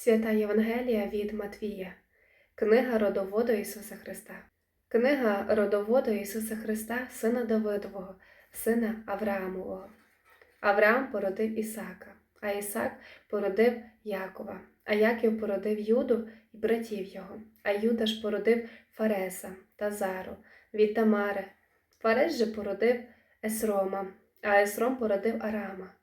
Свята Євангелія від Матвія, Книга родоводу Ісуса Христа. Книга родоводу Ісуса Христа, сина Давидового, сина Авраамового. Авраам породив Ісака, а Ісак породив Якова, а Яків породив Юду і братів його, а Юда ж породив Фареса та Зару від Тамари. Фарес же породив Есрома, а Есром породив Арама,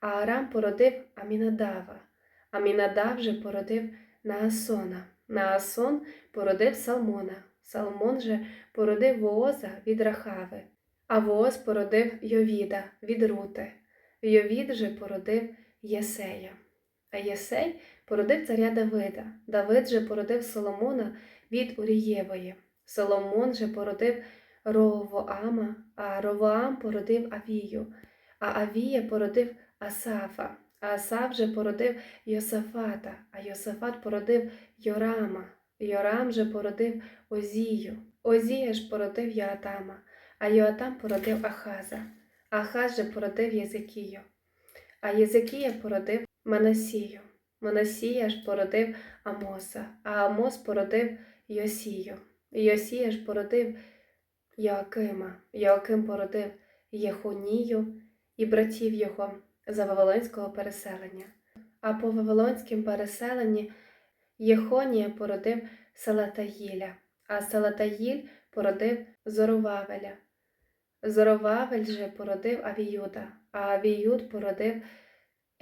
а Арам породив Амінадава. Амінадав же породив Наасона, Наасон породив Салмона, Салмон же породив Вооза від Рахави, а Вооз породив Йовіда від Рути, Йовід же породив Єсея. А Єсей породив царя Давида, Давид же породив Соломона від Урієвої, Соломон же породив Ровоама, а Ровоам породив Авію, а Авія породив Асафа, а Асаф же породив Йосафата, а Йосафат породив Йорама, Йорам же породив Озію, Озія ж породив Йоатама, а Йоатам породив Ахаза, Ахаз же породив Єзикію, а Єзикія породив Манасію, Манасія ж породив Амоса, а Амос породив Йосію, Йосія ж породив Йоакима, Йоаким породив Єхонію і братів його за Вавилонського переселення. А по Вавилонськім переселенні Єхонія породив Салатаїля, а Салатаїль породив Зоровавеля. Зоровавель же породив Авіюда, а Авіюд породив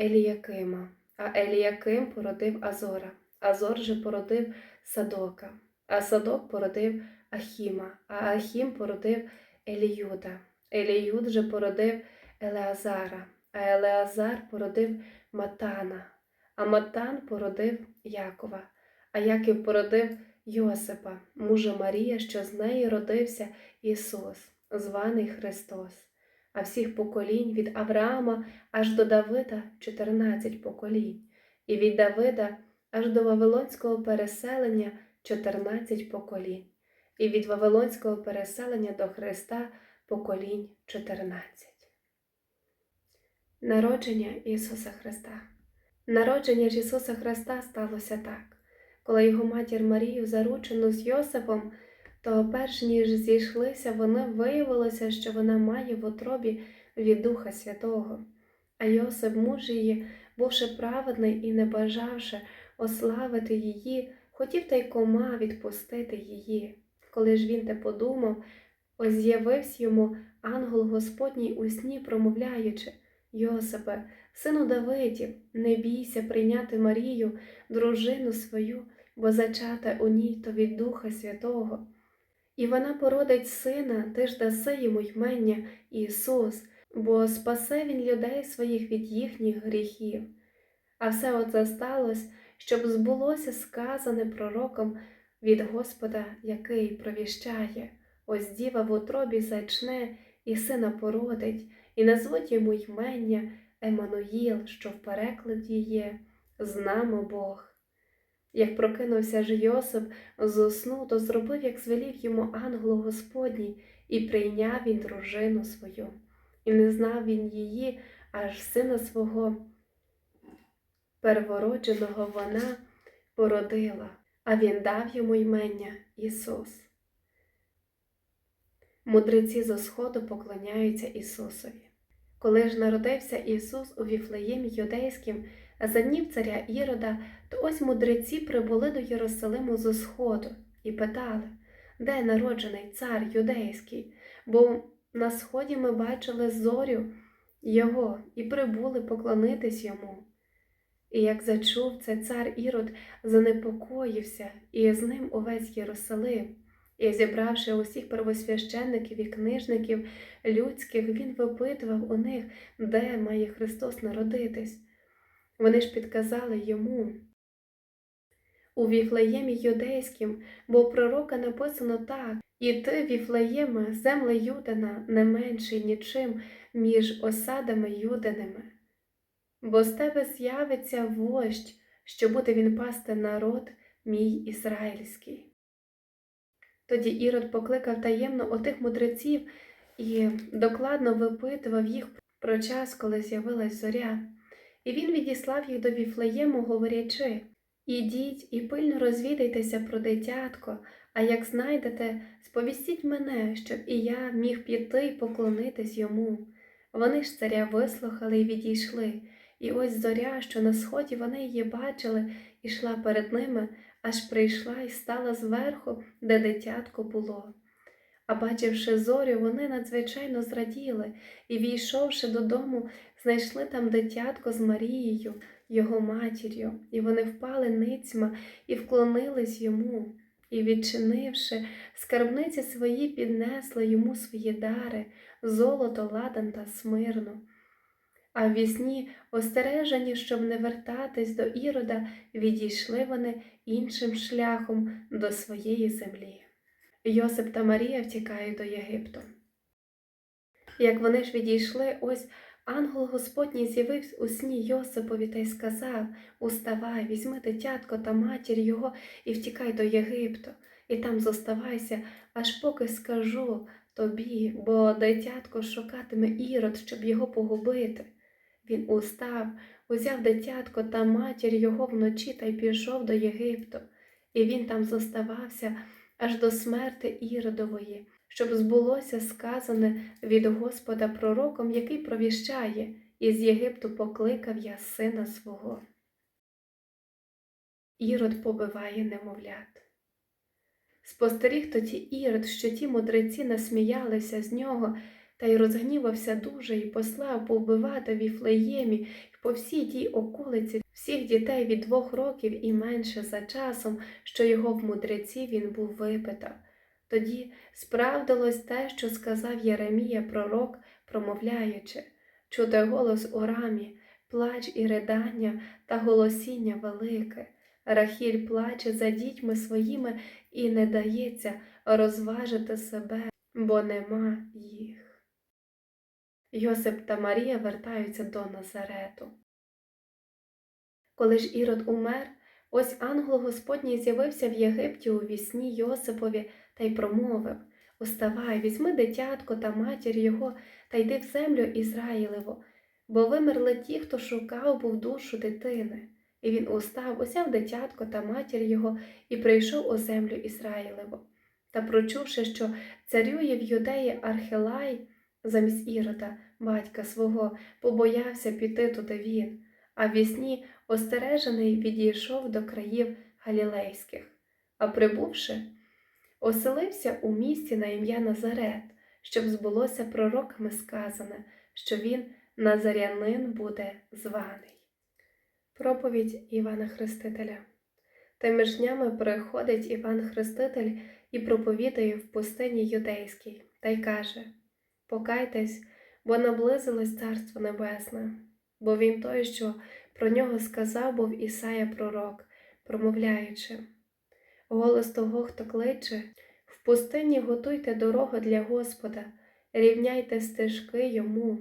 Еліякима, а Еліяким породив Азора, Азор же породив Садока, а Садок породив Ахіма, а Ахім породив Еліюда, Еліюд же породив Елеазара, а Елеазар породив Матана, а Матан породив Якова, а Яків породив Йосипа, мужа Марія, що з неї родився Ісус, званий Христос, а всіх поколінь від Авраама аж до Давида 14 поколінь, і від Давида аж до Вавилонського переселення 14 поколінь, і від Вавилонського переселення до Христа поколінь 14. Народження Ісуса Христа. Народження ж Ісуса Христа сталося так. Коли його матір Марію заручену з Йосипом, то перш ніж зійшлися, вони виявилося, що вона має в утробі від Духа Святого. А Йосип, муж її, бувши праведний і не бажавши ославити її, хотів тайкома відпустити її. Коли ж він те подумав, ось з'явився йому ангел Господній у сні, промовляючи Йосипе, сину Давидів, не бійся прийняти Марію, дружину свою, бо зачата у ній то від Духа Святого. І вона породить сина, ти ж даси йому ймення Ісус, бо спасе він людей своїх від їхніх гріхів. А все оце сталося, щоб збулося сказане пророком від Господа, який провіщає, ось діва в утробі зачне і сина породить, і назвуть йому ймення Еммануїл, що в перекладі є з нами Бог. Як прокинувся ж Йосип з сну, то зробив, як звелів йому ангел Господній, і прийняв він дружину свою, і не знав він її, аж сина свого первородженого вона породила, а він дав йому ймення Ісус. Мудреці зо сходу поклоняються Ісусові. Коли ж народився Ісус у Віфлеємі юдейським, за днів царя Ірода, то ось мудреці прибули до Єрусалиму зо сходу і питали, де народжений цар юдейський, бо на сході ми бачили зорю його і прибули поклонитись йому. І як зачув це цар Ірод, занепокоївся, і з ним увесь Єрусалим. І зібравши усіх первосвященників і книжників людських, він випитував у них, де має Христос народитись. Вони ж підказали йому. У Віфлеємі юдейським, бо пророка написано так, і ти, Віфлеєме, земле Юдина, не менший нічим між осадами юдиними. Бо з тебе з'явиться вождь, що буде він пасти народ мій ізраїльський. Тоді Ірод покликав таємно отих мудреців і докладно випитував їх про час, коли з'явилась зоря, і він відіслав їх до Віфлеєму, говорячи Ідіть і пильно розвідайтеся про дитятко, а як знайдете, сповістіть мене, щоб і я міг піти й поклонитись йому. Вони ж царя вислухали й відійшли, і ось зоря, що на сході вони її бачили, ішла перед ними, аж прийшла і стала зверху, де дитятко було. А бачивши зорю, вони надзвичайно зраділи і, війшовши додому, знайшли там дитятко з Марією, його матір'ю, і вони впали ницьма і вклонились йому, і, відчинивши, скарбниці свої піднесли йому свої дари, золото, ладан та смирну. А в вісні, остережені, щоб не вертатись до Ірода, відійшли вони іншим шляхом до своєї землі. Йосип та Марія втікають до Єгипту. Як вони ж відійшли, ось ангел Господній з'явився у сні Йосипові та й сказав Уставай, візьми дитятко та матір його і втікай до Єгипту, і там зоставайся, аж поки скажу тобі, бо дитятко шукатиме ірод, щоб його погубити. Він устав, узяв дитятко та матір його вночі та й пішов до Єгипту, і він там зоставався аж до смерти Іродової, щоб збулося сказане від Господа пророком, який провіщає, із Єгипту покликав я сина свого. Ірод побиває немовлят. Спостеріг тоді Ірод, що ті мудреці насміялися з нього, та й розгнівався дуже і послав повбивати в Іфлеємі й по всій тій околиці всіх дітей від двох років і менше за часом, що його в мудреці він був випитав. Тоді справдилось те, що сказав Єремія пророк, промовляючи, чути голос у рамі, плач і ридання та голосіння велике. Рахіль плаче за дітьми своїми і не дається розважити себе, бо нема їх. Йосип та Марія вертаються до Назарету. Коли ж Ірод умер, ось ангел Господній з'явився в Єгипті у вісні Йосипові та й промовив Уставай, візьми дитятко та матір його та йди в землю Ізраїлеву, бо вимерли ті, хто шукав був душу дитини. І він устав, узяв дитятко та матір його і прийшов у землю Ізраїлеву. Та прочувши, що царює в юдеї Архелай замість Ірода, батька свого, побоявся піти туди він, а вісні остережений відійшов до країв Галілейських. А прибувши, оселився у місті на ім'я Назарет, щоб збулося пророками сказане, що він назарянин буде званий. Проповідь Івана Хрестителя. Тими ж днями приходить Іван Хреститель і проповідає в пустині юдейській, та й каже Покайтесь, бо наблизилось Царство Небесне, бо він той, що про нього сказав був Ісая пророк, промовляючи Голос того, хто кличе, в пустині готуйте дорогу для Господа, рівняйте стежки йому.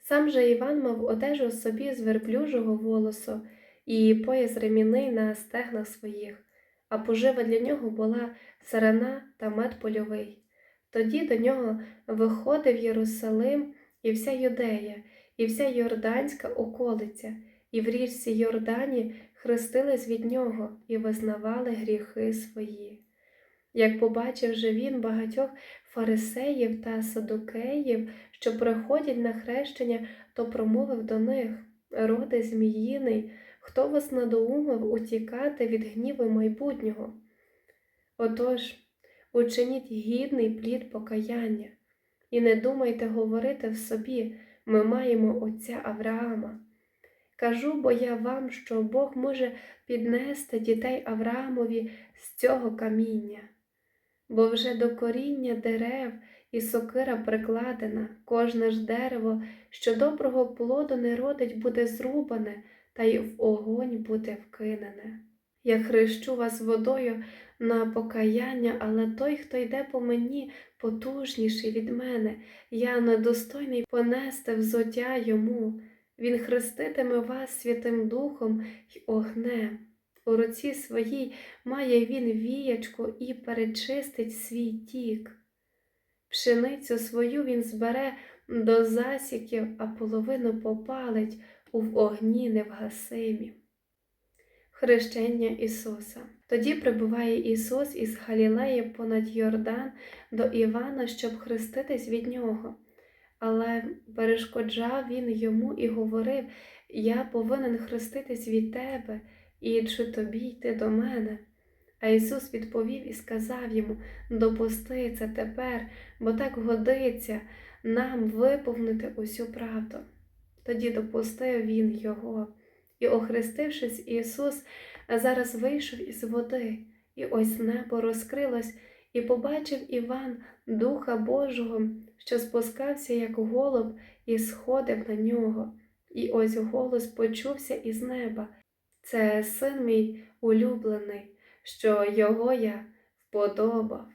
Сам же Іван мав одежу собі з верблюжого волосу і пояс ремінний на стегнах своїх, а пожива для нього була сарана та мед польовий. Тоді до нього виходив Єрусалим і вся Юдея, і вся Йорданська околиця, і в річці Йордані хрестились від нього і визнавали гріхи свої. Як побачив же він багатьох фарисеїв та садукеїв, що приходять на хрещення, то промовив до них роди зміїний, хто вас надоумив утікати від гніву майбутнього? Отож, учиніть гідний плід покаяння, і не думайте говорити в собі, ми маємо отця Авраама. Кажу, бо я вам, що Бог може піднести дітей Авраамові з цього каміння, бо вже до коріння дерев і сокира прикладена, кожне ж дерево, що доброго плоду не родить, буде зрубане, та й в огонь буде вкинене. Я хрещу вас водою на покаяння, але той, хто йде по мені, потужніший від мене, я недостойний понести взоття йому. Він хреститиме вас Святим Духом й огнем. У руці своїй має він віячку і перечистить свій тік. Пшеницю свою він збере до засіків, а половину попалить у огні невгасимі. Хрещення Ісуса. Тоді прибуває Ісус із Галілеї понад Йордан до Івана, щоб хреститись від нього. Але перешкоджав він йому і говорив: Я повинен хреститись від тебе, і чи тобі йти до мене? А Ісус відповів і сказав йому: Допусти це тепер, бо так годиться нам виповнити усю правду. Тоді допустив він його, і, охрестившись, Ісус зараз вийшов із води, і ось небо розкрилось, і побачив Іван Духа Божого, що спускався, як голуб, і сходив на нього. І ось голос почувся із неба. Це син мій улюблений, що його я вподобав.